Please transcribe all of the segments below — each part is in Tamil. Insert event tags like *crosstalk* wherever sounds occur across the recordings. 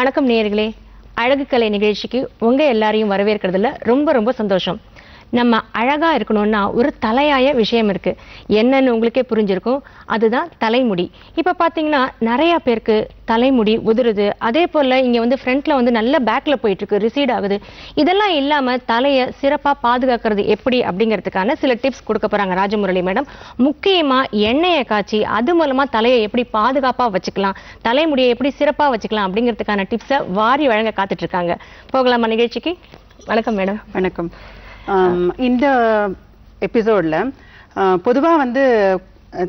வணக்கம் நேயர்களே. அழகு கலை நிகழ்ச்சிக்கு உங்க எல்லாரையும் வரவேற்கிறதுல ரொம்ப ரொம்ப சந்தோஷம். நம்ம அழகாக இருக்கணும்னா ஒரு தலையாய விஷயம் இருக்குது என்னன்னு உங்களுக்கே புரிஞ்சிருக்கும். அதுதான் தலைமுடி. இப்போ பார்த்தீங்கன்னா நிறையா பேருக்கு தலைமுடி உதிருது. அதே போல் இங்கே வந்து ஃப்ரண்ட்டில் வந்து நல்ல பேக்கில் போயிட்டுருக்கு ரிசீட் ஆகுது. இதெல்லாம் இல்லாமல் தலையை சிறப்பாக பாதுகாக்கிறது எப்படி அப்படிங்கிறதுக்கான சில டிப்ஸ் கொடுக்க போகிறாங்க ராஜமுரளி மேடம் முக்கியமாக எண்ணெயை காய்ச்சி அது மூலமாக தலையை எப்படி பாதுகாப்பாக வச்சுக்கலாம் தலைமுடியை எப்படி சிறப்பாக வச்சுக்கலாம் அப்படிங்கிறதுக்கான டிப்ஸை வாரி வழங்க காத்துட்ருக்காங்க போகலாமா நிகழ்ச்சிக்கு? வணக்கம் மேடம் வணக்கம். இந்த எபிசோடில் பொதுவாக வந்து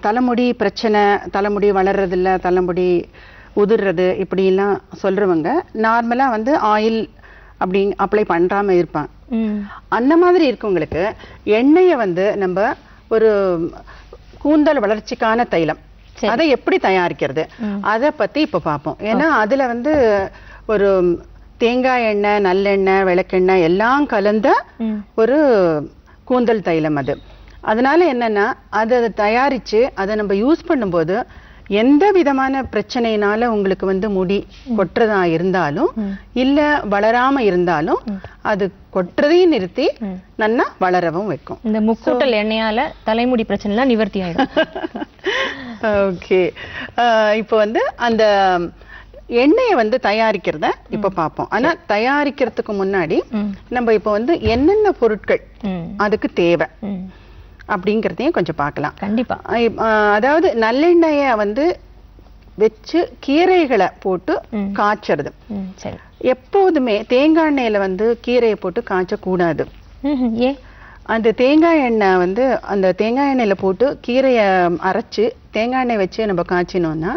தலைமுடி பிரச்சனை தலைமுடி வளர்றதில்ல தலைமுடி உதிர்றது இப்படிலாம் சொல்கிறவங்க நார்மலாக வந்து ஆயில் அப்படி அப்ளை பண்ணுறாம இருப்பாங்க. ம். அந்த மாதிரி இருக்கவங்களுக்கு எண்ணெயை வந்து நம்ம ஒரு கூந்தல் வளர்ச்சிக்கான தைலம். அதை எப்படி தயாரிக்கிறது? அதை பத்தி இப்ப பார்ப்போம். ஏன்னா அதுல வந்து ஒரு தேங்காய் எண்ணெய் நல்லெண்ணெய் விளக்கெண்ணெய் எல்லாம் கலந்த ஒரு கூந்தல் தைலம் அது. அதனால என்னன்னா அதை தயாரிச்சு அதை நம்ம யூஸ் பண்ணும்போது எந்த விதமான பிரச்சனையினால உங்களுக்கு வந்து முடி கொட்டுறதா இருந்தாலும் இல்ல வளராம இருந்தாலும் அது கொட்டுறதையும் நிறுத்தி நல்லா வளரவும் வைக்கும். இந்த முக்கூட்டல் எண்ணெயால தலைமுடி பிரச்சனைலாம் நிவர்த்தி ஆயிடும். *laughs* ஓகே இப்போ வந்து அந்த எண்ணெயை வந்து தயாரிக்கிறத இப்ப பார்ப்போம். ஆனா தயாரிக்கிறதுக்கு முன்னாடி நம்ம இப்போ வந்து என்னென்ன பொருட்கள் அதுக்கு தேவை அப்படிங்கிறதையும் கொஞ்சம் பார்க்கலாம். கண்டிப்பா. அதாவது நல்லெண்ணெயை வந்து வச்சு கீரைகளை போட்டு. காய்ச்சறது. எப்போதுமே தேங்காய் எண்ணெயில வந்து கீரையை போட்டு காய்ச்சக்கூடாது. ஏன்? அந்த தேங்காய் எண்ணெய் வந்து அந்த தேங்காய் எண்ணெயில போட்டு கீரையை அரைச்சு தேங்காய் எண்ணெய் வச்சு நம்ம காய்ச்சினோம்னா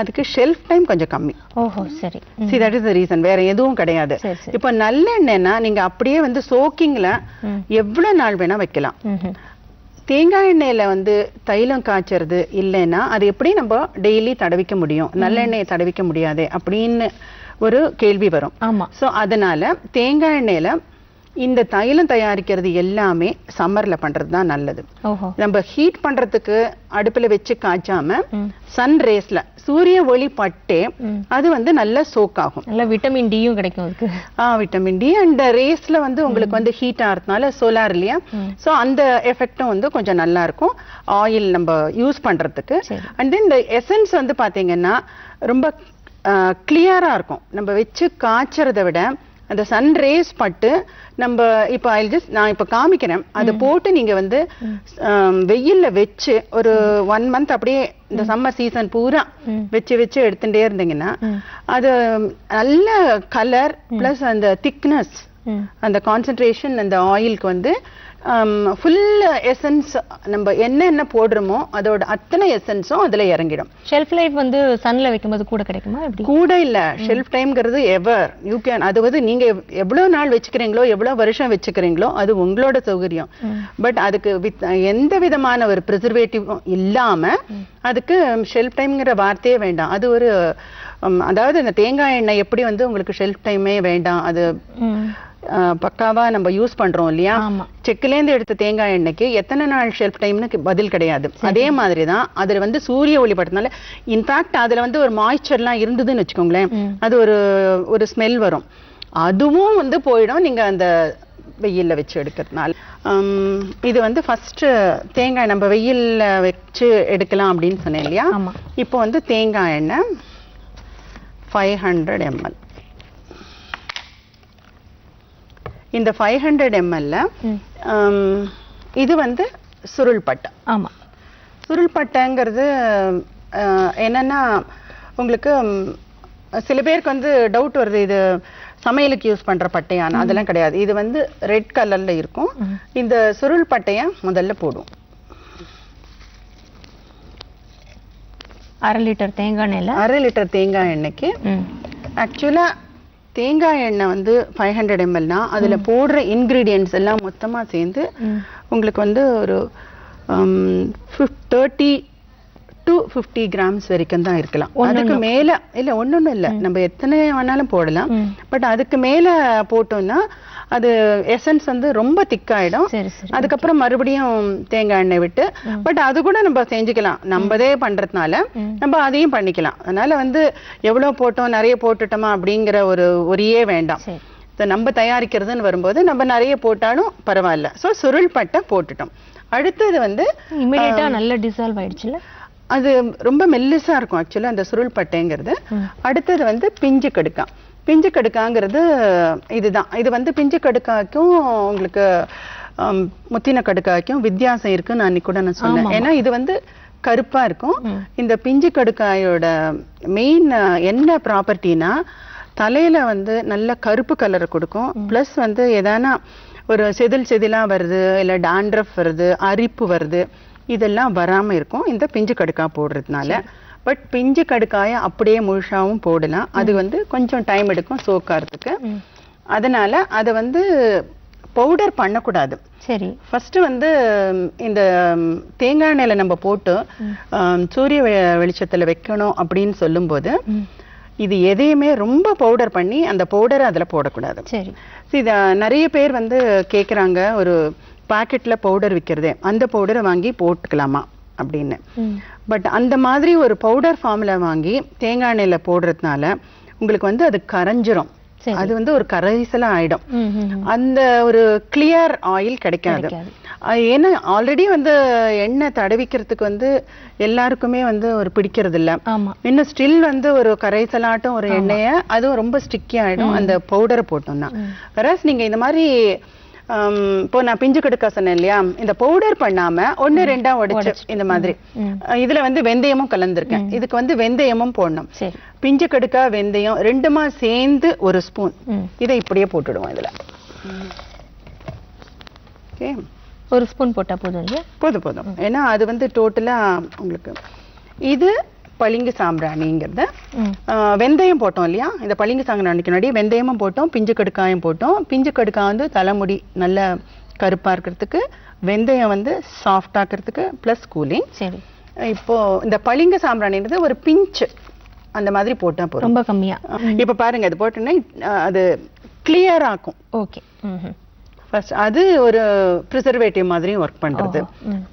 அதுக்கு ஷெல்ஃப் டைம் கொஞ்சம் கம்மி. ஓஹோ சரி. See that is the reason வேற எதுவும் கிடையாது. இப்போ நல்லெண்ணெய்னா நீங்க அப்படியே வந்து சோக்கிங்ல எவ்வளவு நாள் வேணா வைக்கலாம். தேங்காய் எண்ணெயில வந்து தைலம் காய்ச்சறது இல்லைன்னா அது எப்படி நம்ம டெய்லி தடவிக்க முடியும்? நல்லெண்ணெயை தடவிக்க முடியாது அப்படின்னு ஒரு கேள்வி வரும். ஆமா. ஸோ அதனால தேங்காய் எண்ணெயில இந்த தைலம் தயாரிக்கிறது எல்லாமே சம்மர்ல பண்றது தான் நல்லது நம்ம ஹீட் பண்றதுக்கு அடுப்புல வச்சு காய்ச்சாம சன் ரேஸ்ல சூரிய ஒளி பட்டே. அது வந்து நல்ல சோக் ஆகும். நல்ல விட்டமின் டியும் கிடைக்கும் அதுக்கு. ஆ விட்டமின் டி அண்ட் ரேஸ்ல வந்து உங்களுக்கு வந்து ஹீட் ஆகிறதுனால சோலார் இல்லையா. ஸோ அந்த எஃபெக்டும் வந்து கொஞ்சம் நல்லா இருக்கும். ஆயில் நம்ம யூஸ் பண்றதுக்கு. சரி. அண்ட் தென் இந்த எசன்ஸ் வந்து பாத்தீங்கன்னா ரொம்ப கிளியரா இருக்கும். நம்ம வச்சு காய்ச்சறதை விட அந்த சன் ரேஸ் பட்டு நம்ம இப்போ ஐ ஜஸ்ட் நான் இப்போ காமிக்கிறேன். அதை போட்டு நீங்க வந்து வெயில்ல வச்சு ஒரு ஒன் மந்த் அப்படியே இந்த சம்மர் சீசன் பூரா. வச்சு வச்சு எடுத்துட்டே இருந்தீங்கன்னா. அது நல்ல கலர் ப்ளஸ் அந்த திக்னஸ் அந்த கான்சென்ட்ரேஷன் அந்த ஆயிலுக்கு வந்து ஃபுல் எசன்ஸ் நம்ம என்னென்ன போடுறோமோ அதோட அத்தனை எசன்ஸும் அதுல இறங்கிடும். ஷெல்ஃப் லைஃப் வந்து சன்ல வைக்கும்போது கூட கிடைக்குமா? எப்படி? கூட இல்ல. ஷெல்ஃப் டைம்ங்கிறது எவர் யூ கேன் அது வந்து நீங்க எவ்- எவ்வளவு நாள் வச்சுக்கிறீங்களோ எவ்வளவு வருஷம் வச்சுக்கிறீங்களோ அது உங்களோட சௌகரியம். பட் அதுக்கு வித் எந்த விதமான ஒரு ப்ரிசர்வேட்டிவும் இல்லாம அதுக்கு ஷெல்ஃப் டைம்ங்கிற வார்த்தையே வேண்டாம். அது ஒரு அதாவது இந்த தேங்காய் எண்ணெய் எப்படி வந்து உங்களுக்கு ஷெல்ஃப் டைமே வேண்டாம். அது ம் அஹ், பக்காவா நம்ம யூஸ் பண்றோம் இல்லையா? ஆமா. செக்கிலேந்து எடுத்த தேங்காய் எண்ணெய்க்கு எத்தனை நாள் ஷெல்ஃப் டைம்னு பதில் கிடையாது. அதே மாதிரி தான் அதுல வந்து சூரிய ஒளி பட்டதுனால இன்ஃபேக்ட் அதுல வந்து ஒரு மாய்ச்சர்லாம் இருந்ததுன்னு வச்சுக்கோங்களேன். அது ஒரு ஒரு ஸ்மெல் வரும். அதுவும் வந்து போயிடும் நீங்க அந்த வெயில்ல வச்சு எடுக்கிறதுனால. இது வந்து ஃபர்ஸ்ட் தேங்காய் நம்ம வெயில்ல வச்சு எடுக்கலாம் அப்படின்னு சொன்னேன் இல்லையா? இப்போ வந்து தேங்காய் எண்ணெய் ஃபைவ் ஹண்ட்ரட் எம்எல் இந்த ஃபைவ் ஹண்ட்ரட் எம்எல்ல இது வந்து சுருள் பட்டை. ஆமா. சுருள் பட்டைங்கிறது என்னன்னா உங்களுக்கு சில பேருக்கு வந்து டவுட் வருது இது சமையலுக்கு யூஸ் பண்ற பட்டையான்னு. அதெல்லாம் கிடையாது. இது வந்து ரெட் கலர்ல இருக்கும். இந்த சுருள் பட்டைய முதல்ல போடுவோம் அரை லிட்டர் தேங்காய் எண்ணெயில? அரை லிட்டர் தேங்காய் எண்ணெய்க்கு. ம். ஆக்சுவலா தேங்காய் எண்ணெய் வந்து ஃபைவ் ஹண்ட்ரட் எம்எல்னா அதுல போடுற இன்கிரீடியன்ட்ஸ் எல்லாம் மொத்தமா சேர்ந்து உங்களுக்கு வந்து ஒரு தேர்ட்டி டு ஃபிஃப்டி கிராம்ஸ் வரைக்கும் தான் இருக்கலாம். அதுக்கு மேல இல்ல ஒண்ணொன்னும் இல்ல. நம்ம எத்தனை வேணாலும் போடலாம். பட் அதுக்கு மேல போட்டோம்னா அது எசன்ஸ் வந்து ரொம்ப திக்காயிடும். அதுக்கப்புறம் மறுபடியும் தேங்காய் எண்ணெய் விட்டு பட் அது கூட நம்ம செஞ்சுக்கலாம். நம்மதே பண்றதுனால. நம்ம அதையும் பண்ணிக்கலாம். அதனால வந்து எவ்வளவு போட்டோம் நிறைய போட்டுட்டோமா அப்படிங்கிற ஒரு ஒரியே வேண்டாம். நம்ம தயாரிக்கிறதுன்னு வரும்போது நம்ம நிறைய போட்டாலும் பரவாயில்ல. ஸோ சுருள் பட்டை போட்டுட்டோம். அடுத்தது வந்து இமிடியேட்டா நல்ல டிசால்வ் ஆயிடுச்சுல? அது ரொம்ப மெல்லிசா இருக்கும் ஆக்சுவலா அந்த சுருள் பட்டைங்கிறது. அடுத்தது வந்து பிஞ்சு கடுக்கா பிஞ்சு கடுக்காங்கிறது இதுதான். இது வந்து பிஞ்சு கடுக்காய்க்கும் உங்களுக்கு முத்தின கடுக்காய்க்கும் வித்தியாசம் இருக்குன்னு அன்னைக்கு கூட நான் சொன்னேன். ஏன்னா இது வந்து கருப்பா இருக்கும். இந்த பிஞ்சு கடுக்காயோட மெயின் என்ன ப்ராப்பர்ட்டினா தலையில வந்து நல்ல கருப்பு கலரை கொடுக்கும். ப்ளஸ் வந்து எதானா ஒரு செதில் செதிலா வருது இல்ல டாண்ட்ரஃப் வருது அரிப்பு வருது இதெல்லாம் வராம இருக்கும். இந்த பிஞ்சு கடுக்கா போடுறதுனால பட் பிஞ்சு கடுக்காய அப்படியே முழுசாவும் போடலாம். அது வந்து கொஞ்சம் டைம் எடுக்கும் சோக்காரத்துக்கு ம். அதனால அதை வந்து பவுடர் பண்ணக்கூடாது. சரி. ஃபர்ஸ்ட் வந்து இந்த தேங்காய் எண்ணெயில நம்ம போட்டு சூரிய வெளிச்சத்துல வைக்கணும் அப்படின்னு சொல்லும்போது. இது எதையுமே ரொம்ப பவுடர் பண்ணி அந்த பவுடரை அதுல போடக்கூடாது. சரி. இத நிறைய பேர் வந்து கேக்குறாங்க ஒரு பாக்கெட்ல பவுடர் விற்கிறதே அந்த பவுடரை வாங்கி போட்டுக்கலாமா? அப்படின்னு. பட் அந்த மாதிரி ஒரு பவுடர் ஃபார்ம்ல வாங்கி தேங்காய் எண்ணெயில போடுறதுனால உங்களுக்கு வந்து அது கரைஞ்சிரும். சரி. அது வந்து ஒரு கரைசலா ஆயிடும். அந்த ஒரு கிளியர் ஆயில் கிடைக்காது. ஏன்னா ஆல்ரெடி வந்து எண்ணெய் தடவிக்கிறதுக்கு வந்து எல்லாருக்குமே வந்து ஒரு பிடிக்கிறது இல்ல இன்னும் ஸ்டில் வந்து ஒரு கரைசலாட்டம் ஒரு எண்ணெய அதுவும் ரொம்ப ஸ்டிக்கி ஆயிடும். அந்த பவுடரை போட்டோம்னா. வெராஸ் நீங்க இந்த மாதிரி இப்போ நான் பிஞ்சு கடுக்கா சொன்னேன் இல்லையா? இந்த பவுடர் பண்ணாம ஒண்ணு ரெண்டா உடைச்சு இந்த மாதிரி. இதுல வந்து வெந்தயமும் கலந்திருக்கேன். இதுக்கு வந்து வெந்தயமும் போடணும். பிஞ்சு கடுக்கா வெந்தயம் ரெண்டுமா சேர்ந்து ஒரு ஸ்பூன். இதை இப்படியே போட்டுடுவோம் இதுல. ஓகே. ஒரு ஸ்பூன் போட்டா போதும் போதும் போதும். ஏன்னா அது வந்து டோட்டலா உங்களுக்கு இது பளிங்கு சாம்பிராணிங்கிறது. வெந்தயம் போட்டோம் இல்லையா? இந்த பளிங்கு சாம்பிராணிக்கு முன்னாடி வெந்தயமும் போட்டோம் பிஞ்சு கடுக்காயும் போட்டோம். பிஞ்சு கடுக்கா வந்து தலைமுடி நல்ல கருப்பா இருக்கிறதுக்கு வெந்தயம் வந்து சாஃப்ட் ஆக்கிறதுக்கு ப்ளஸ் கூலிங் சரி. இப்போ இந்த பளிங்கு சாம்பிராணின்றது ஒரு பிஞ்சு அந்த மாதிரி போட்டா போதும். ரொம்ப கம்மியா. இப்ப பாருங்க அது போட்டோன்னா அது கிளியர் ஆக்கும் ஓகே. ஃபர்ஸ்ட் அது ஒரு ப்ரிசர்வேட்டிவ் மாதிரியும் ஒர்க் பண்றது.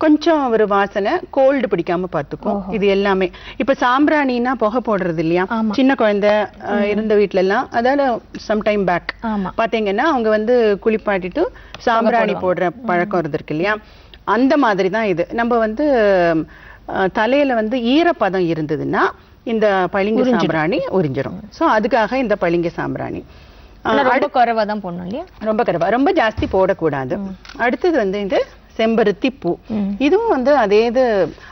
கொஞ்சம் ஒரு வாசனை கோல்டு பிடிக்காம பாத்துக்கும் இது எல்லாமே. இப்ப சாம்பிராணின்னா புகை போடுறது இல்லையா. சின்ன குழந்தை இருந்த வீட்ல எல்லாம் அதாவது சம் டைம் பேக் பாத்தீங்கன்னா அவங்க வந்து குளிப்பாட்டிட்டு சாம்பிராணி போடுற பழக்கம் இருந்திருக்கு இல்லையா? அந்த மாதிரி தான் இது. நம்ம வந்து தலையில வந்து ஈரப்பதம் இருந்ததுன்னா இந்த பளிங்கு சாம்பிராணி உறிஞ்சிரும். சோ அதுக்காக இந்த பளிங்கு சாம்பிராணி. ரொம்ப குறைவா தான் போடணும் இல்லையா? ரொம்ப கருவா ரொம்ப ஜாஸ்தி போடக்கூடாது. அடுத்தது வந்து இது செம்பருத்தி பூ. இதுவும் வந்து அதே இது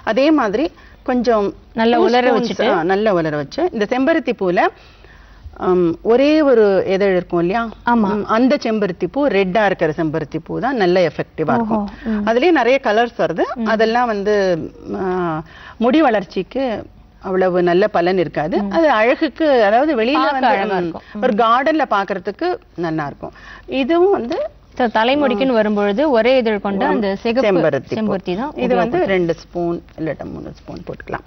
அதே மாதிரி கொஞ்சம் நல்லா உலர? ஆ, நல்லா உலர வச்சு. இந்த செம்பருத்தி பூல ஹம், ஒரே ஒரு இதழ் இருக்கும் இல்லையா? அந்த செம்பருத்தி பூ ரெட்டா இருக்கிற செம்பருத்தி பூ தான் நல்ல எஃபெக்டிவா இருக்கும். அதுலயே நிறைய கலர்ஸ் வருது. அதெல்லாம் வந்து முடி வளர்ச்சிக்கு அவ்வளவு நல்ல பலன் இருக்காது அது அழகுக்கு அதாவது வெளியில வந்து. ஒரு கார்டன்ல பாக்குறதுக்கு நல்லா இருக்கும் இதுவும் வந்து தலைமுடிக்குன்னு வரும்பொழுது ஒரே இதழ் கொண்ட அந்த சிகப்பு செம்பருத்தி தான் இது வந்து ரெண்டு ஸ்பூன் இல்லாட்ட மூணு ஸ்பூன் போட்டுக்கலாம்.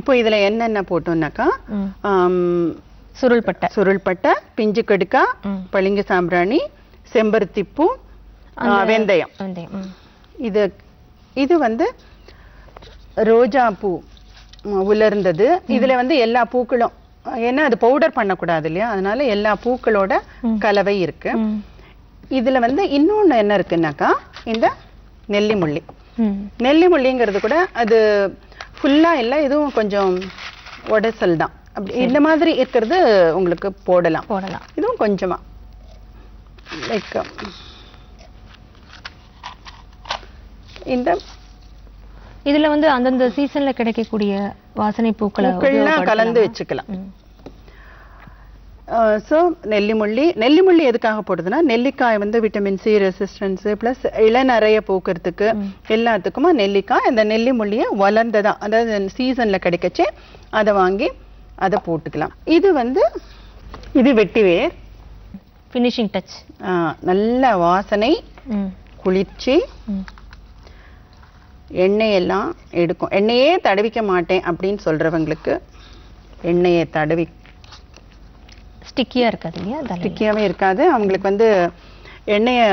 இப்போ இதுல என்னென்ன போட்டோம்னாக்கா ம். ஆம், சுருள் பட்டை சுருள்பட்டை பிஞ்சு கடுக்கா. பளிங்கு சாம்பிராணி செம்பருத்தி பூ வெந்தயம். இது இது வந்து ரோஜா பூ உலர்ந்தது. இதுல வந்து எல்லா பூக்களும் ஏன்னா அது பவுடர் பண்ணக்கூடாது இல்லையா? அதனால எல்லா பூக்களோட கலவை இருக்கு. இதுல வந்து இன்னொன்னு என்ன இருக்குன்னாக்கா இந்த நெல்லி முள்ளி ம். நெல்லி முள்ளிங்கிறது கூட அது ஃபுல்லா இல்லை இதுவும் கொஞ்சம் உடைசல் தான். அப்படி இந்த மாதிரி இருக்கிறது உங்களுக்கு போடலாம். போடலாம். இதுவும் கொஞ்சமா. லைக் இந்த இதுல வந்து அந்தந்த சீசன்ல கிடைக்கக்கூடிய வாசனை பூக்களை? கலந்து வச்சுக்கலாம். ஸோ நெல்லிமுள்ளி நெல்லிமுள்ளி எதுக்காக போடுதுன்னா நெல்லிக்காய் வந்து விட்டமின் சி ரெசிஸ்டன்ஸ் ப்ளஸ் இளநறைய போக்குறதுக்கு எல்லாத்துக்குமா நெல்லிக்காய் இந்த நெல்லிமுள்ளியை வளர்ந்ததா அதாவது சீசன்ல கிடைக்கச்சே அதை வாங்கி அதை போட்டுக்கலாம். இது வந்து இது வெட்டிவேர் ஃபினிஷிங் டச் நல்ல வாசனை குளிர்ச்சி. எண்ணெயெல்லாம் எடுக்கும். எண்ணெயே தடவிக்க மாட்டேன் அப்படின்னு சொல்றவங்களுக்கு எண்ணெயை தடவி ஸ்டிக்கியா இருக்காது இல்லையா தலையில ஸ்டிக்கியாவே இருக்காது. அவங்களுக்கு வந்து எண்ணெயை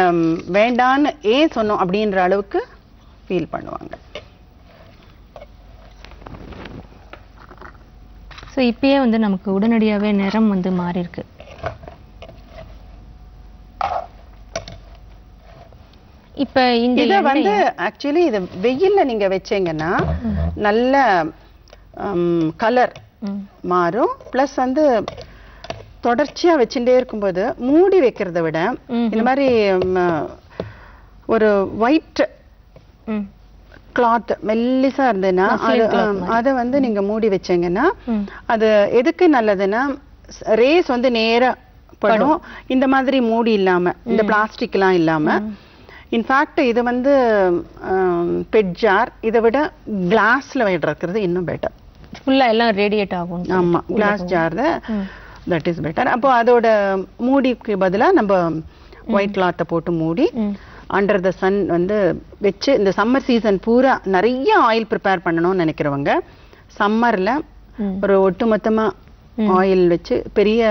வேண்டான்னு ஏன் சொன்னோம் அப்படின்ற அளவுக்கு ஃபீல் பண்ணுவாங்க. ஸோ இப்பயே வந்து நமக்கு உடனடியாவே நிறம் வந்து மாறி இருக்கு இப்ப இந்த இத வந்து ஆக்சுவலி இது வெயில்ல நீங்க வச்சீங்கன்னா நல்ல கலர். மாறும் ப்ளஸ் வந்து தொடர்ச்சியா வச்சுட்டே இருக்கும்போது மூடி வைக்கிறத விட. இந்த மாதிரி ஒரு ஒயிட். கிளாத் மெல்லிசா இருந்ததுன்னா அது வந்து நீங்க மூடி வச்சீங்கன்னா. அது எதுக்கு நல்லதுன்னா ரேஸ் வந்து நேரா படும் இந்த மாதிரி மூடி இல்லாம இந்த பிளாஸ்டிக்லாம் இல்லாம இன்ஃபேக்ட் இது வந்து பெட் ஜார் இதை விட கிளாஸ்ல வைக்கிறது இன்னும் பெட்டர் ஃபுல்லா எல்லாம் ரேடியேட் ஆகும். ஆமா glass jar. That is better அப்போ அதோட மூடிக்கு பதிலா நம்ம ஒயிட் கிளாத்தை போட்டு மூடி. அண்டர் த சன் வந்து வச்சு இந்த சம்மர் சீசன் பூரா நிறைய ஆயில் ப்ரிப்பேர் பண்ணணும்னு நினைக்கிறவங்க சம்மர்ல. ஒரு ஒட்டுமொத்தமா ஆயில் வச்சு பெரிய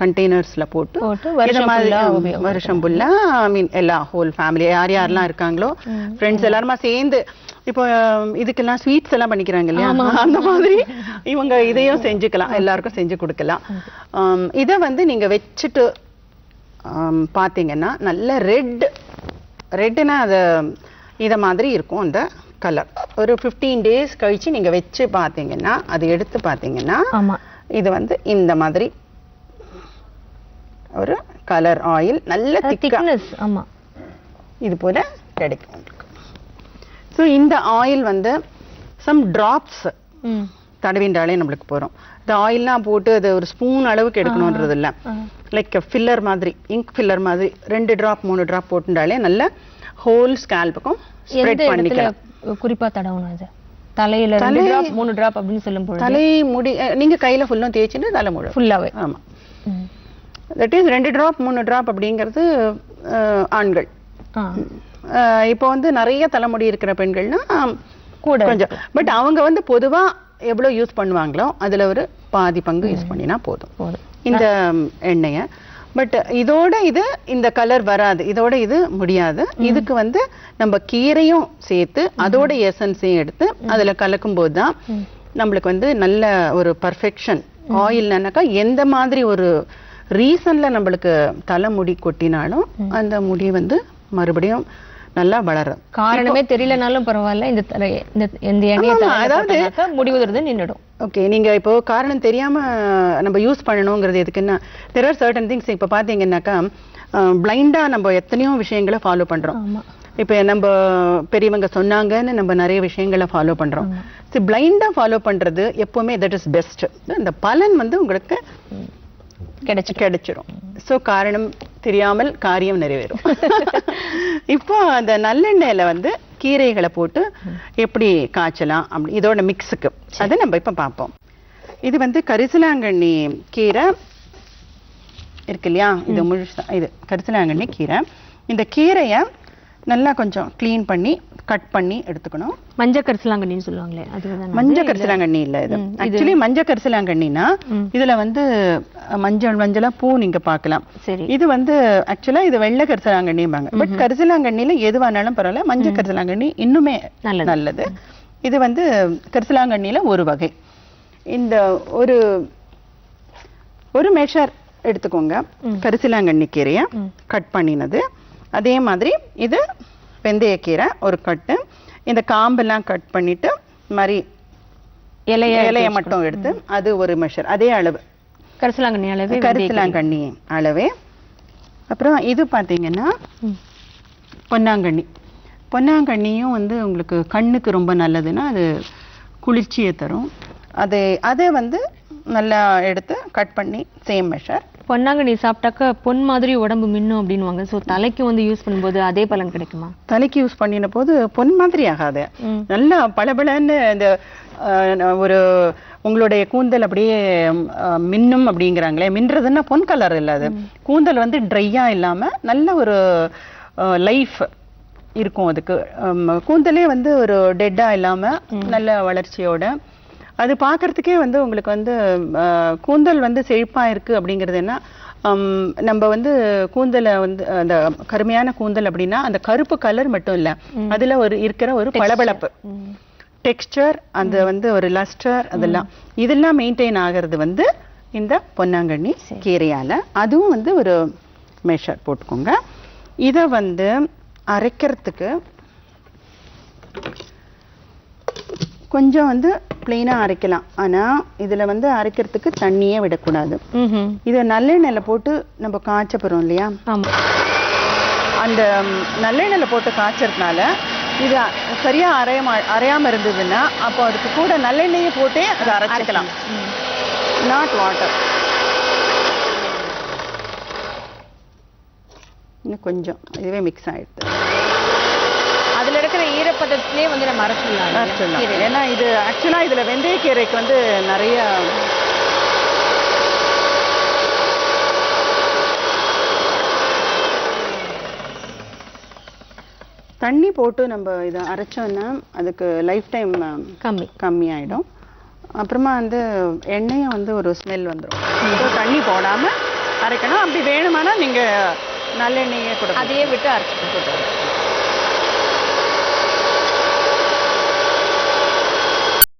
கண்டெய்னர்ஸ்ல போட்டு வருஷம் மாதிரி full-ஆ ம், உபயோகப்படுத்தலாம். வருஷம் ஃபுல்லா ஐ மீன் எல்லா ஹோல் ஃபேமிலி யார் யாரெல்லாம் இருக்காங்களோ ஃப்ரெண்ட்ஸ் எல்லாருமா சேர்ந்து இப்போ இதுக்கெல்லாம் ஸ்வீட்ஸ் எல்லாம் பண்ணிக்கிறாங்க இல்லையா? அந்த மாதிரி இவங்க இதையும் செஞ்சுக்கலாம் எல்லாருக்கும் செஞ்சு கொடுக்கலாம். இத வந்து நீங்க வச்சுட்டு ஆம், பாத்தீங்கன்னா நல்ல ரெட் ரெட்னா அது இத மாதிரி இருக்கும் அந்த கலர் ஒரு 15 டேஸ் கழிச்சு நீங்க வச்சு பாத்தீங்கன்னா அது எடுத்து பாத்தீங்கன்னா ஆமா. இது வந்து இந்த மாதிரி ஒரு கலர் ஆயில் நல்ல திக்னஸ் ஆமா. இது போல கிடைக்கும் உங்களுக்கு ஸோ இந்த ஆயில் வந்து சம் டிராப்ஸ். தடவின்றாலே நம்மளுக்கு போறோம் இந்த ஆயில்லாம் போட்டு அது ஒரு ஸ்பூன் அளவுக்கு எடுக்கணுன்றது இல்ல. லைக் ஃபில்லர் மாதிரி இங்க் ஃபில்லர் மாதிரி ரெண்டு டிராப் மூணு டிராப் போட்டுட்டாலே நல்ல ஹோல் ஸ்கேல்புக்கும் ஸ்ப்ரெட் பண்ணிக்கலாம். குறிப்பா தடவணும் அது? தலையில ரெண்டு டிராப் மூணு டிராப் அப்படின்னு சொல்லும் பொழுது தலை முடி நீங்க கையில ஃபுல்லும் தேய்ச்சிட்டு தலை முழு ஃபுல்லாவே ஆமா. தட் இஸ் ரெண்டு டிராப் மூணு டிராப் அப்படிங்கிறது ஆண்கள். இப்போ வந்து நிறைய தலைமுடி இருக்கிற பெண்கள்னா கூட கொஞ்சம். பட் அவங்க வந்து பொதுவா எவ்வளவு யூஸ் பண்ணுவாங்களோ அதுல ஒரு பாதி பங்கு யூஸ் பண்ணினா போதும். இந்த எண்ணெயை. பட் இதோட இது இந்த கலர் வராது. இதோட இது முடியாது. இதுக்கு வந்து நம்ம கீரையும் சேர்த்து அதோட எசன்ஸையும் எடுத்து அதுல கலக்கும் போது தான் நம்மளுக்கு வந்து நல்ல ஒரு பர்ஃபெக்ஷன் ஆயில்னாக்கா எந்த மாதிரி ஒரு ரீசன்ல நம்மளுக்கு தலைமுடி கொட்டினாலும் அந்த முடி வந்து மறுபடியும் நல்லா வளரும். காரணமே தெரியலனாலும் பரவாயில்ல இந்த இந்த எண்ணெயை அதாவது- போட்டோம்னாக்கா முடி உதிர்றது நின்னுடும். ஓகே நீங்க இப்போ காரணம் தெரியாம நம்ம யூஸ் பண்ணணுங்கிறது எதுக்குன்னா தெர் ஆர் சர்டன் திங்ஸ் இப்போ பாத்தீங்கன்னாக்கா பிளைண்டா நம்ம எத்தனையோ விஷயங்களை ஃபாலோ பண்றோம். இப்போ நம்ம பெரியவங்க சொன்னாங்கன்னு நம்ம நிறைய விஷயங்களை ஃபாலோ பண்றோம். பிளைண்டா ஃபாலோ பண்றது எப்பவுமே தட் இஸ் பெஸ்ட் இந்த பலன் வந்து உங்களுக்கு கிடைச்சு கிடைச்சிரும். சோ காரணம் தெரியாமல் காரியம் நிறைவேறும். *laughs* இப்போ அந்த நல்லெண்ணெயில வந்து கீரைகளை போட்டு எப்படி காய்ச்சலாம்? அப்படி இதோட மிக்ஸுக்கு அதை நம்ம இப்ப பார்ப்போம். இது வந்து கரிசலாங்கண்ணி கீரை இருக்கு இல்லையா? இது முழுசா இது கரிசலாங்கண்ணி கீரை. இந்த கீரையை நல்லா கொஞ்சம் க்ளீன் பண்ணி கட் பண்ணி எடுத்துக்கணும். மஞ்ச கரிசலாங்கண்ணின்னு சொல்லுவாங்களே அதுதான் மஞ்சள் கரிசலாங்கண்ணி இல்ல இது. ஆக்சுவலி மஞ்சள் கரிசலாங்கண்ணினா. இதுல வந்து மஞ்சள் மஞ்சளா பூ நீங்க பார்க்கலாம். சரி. இது வந்து ஆக்சுவலா இது வெள்ளை கரிசலாங்கண்ணிம்பாங்க. பட் கரிசலாங்கண்ணில எது வேணாலும் பரவாயில்ல மஞ்சள் கரிசலாங்கண்ணி இன்னுமே நல்லது. நல்லது. இது வந்து கரிசலாங்கண்ணில ஒரு வகை. இந்த ஒரு ஒரு மெஷர் எடுத்துக்கோங்க. கரிசலாங்கண்ணி கீரையை கட் பண்ணினது. அதே மாதிரி இது வெந்தயக்கீரை ஒரு கட்டு. இந்த காம்பெல்லாம் கட் பண்ணிட்டு இந்த மாதிரி இலைய இலையை மட்டும் எடுத்து அது ஒரு மெஷர் அதே அளவு. கரிசலாங்கண்ணி அளவு கரிசலாங்கண்ணி அளவே. அப்புறம் இது பார்த்தீங்கன்னா. பொன்னாங்கண்ணி. பொன்னாங்கண்ணியும் வந்து உங்களுக்கு கண்ணுக்கு ரொம்ப நல்லதுன்னா அது குளிர்ச்சியை தரும். அது அதை வந்து நல்லா எடுத்து கட் பண்ணி சேம் மெஷர் பொன்னாங்கண்ணி சாப்பிட்டாக்க பொன் மாதிரி உடம்பு மின்னும் அப்படின்னுவாங்க. சோ தலைக்கு வந்து யூஸ் பண்ணும்போது அதே பலன் கிடைக்குமா? தலைக்கு யூஸ் பண்ணின போது பொன் மாதிரி ஆகாது. நல்லா பளபளன்னு இந்த ஒரு உங்களுடைய கூந்தல் அப்படியே மின்னும் அப்படிங்கிறாங்களே. மின்றதுன்னா பொன் கலர் இல்ல அது. கூந்தல் வந்து ட்ரையா இல்லாம நல்ல ஒரு லைஃப் இருக்கும் அதுக்கு. கூந்தலே வந்து ஒரு டெட்டா இல்லாம நல்ல வளர்ச்சியோட அது பார்க்கறதுக்கே வந்து உங்களுக்கு வந்து கூந்தல் வந்து செழிப்பா இருக்கு அப்படிங்கிறது என்ன? நம்ம வந்து கூந்தலை வந்து அந்த கருமையான கூந்தல் அப்படின்னா அந்த கருப்பு கலர் மட்டும் இல்ல. அதுல ஒரு இருக்கிற ஒரு பளபளப்பு. டெக்ஸ்டர் அந்த வந்து ஒரு லஸ்டர் அதெல்லாம். இதெல்லாம் மெயின்டைன் ஆகிறது வந்து இந்த பொன்னாங்கண்ணி கீரையால. அதுவும் வந்து ஒரு மெஷர் போட்டுக்கோங்க. இதை வந்து அரைக்கிறதுக்கு கொஞ்சம் வந்து பிளெயினாக அரைக்கலாம். ஆனா இதுல வந்து அரைக்கிறதுக்கு தண்ணியே விடக்கூடாது. இதை நல்லெண்ணெயில போட்டு நம்ம காய்ச்ச போறோம் இல்லையா அந்த நல்லெண்ணெயில போட்டு காய்ச்சறதுனால இது அ- சரியா அரையாம அரையாம இருந்ததுன்னா அப்போ அதுக்கு கூட நல்லெண்ணெயை போட்டே அதை அரைச்சிக்கலாம். நாட் வாட்டர் இன்னும் கொஞ்சம். இதுவே மிக்ஸ் இருக்கிற ஈரப்பதத்திலே வந்து நம்ம அரைச்சிடலாம்? அரைச்சிடலாம். ஏன்னா இது ஆக்சுவலா இதுல வெந்தயக்கீரைக்கு வந்து நிறைய தண்ணி போட்டு நம்ம இதை அரைச்சோம்னா அதுக்கு லைஃப் டைம் கம்மி கம்மி. ஆயிடும் அப்புறமா வந்து எண்ணெயும் வந்து ஒரு ஸ்மெல் வந்துடும் ஸோ தண்ணி போடாம அரைக்கணும். அப்படி வேணுமானா நீங்க நல்லெண்ணெயே கூட அதையே விட்டு அரைச்சிக்கலாம்.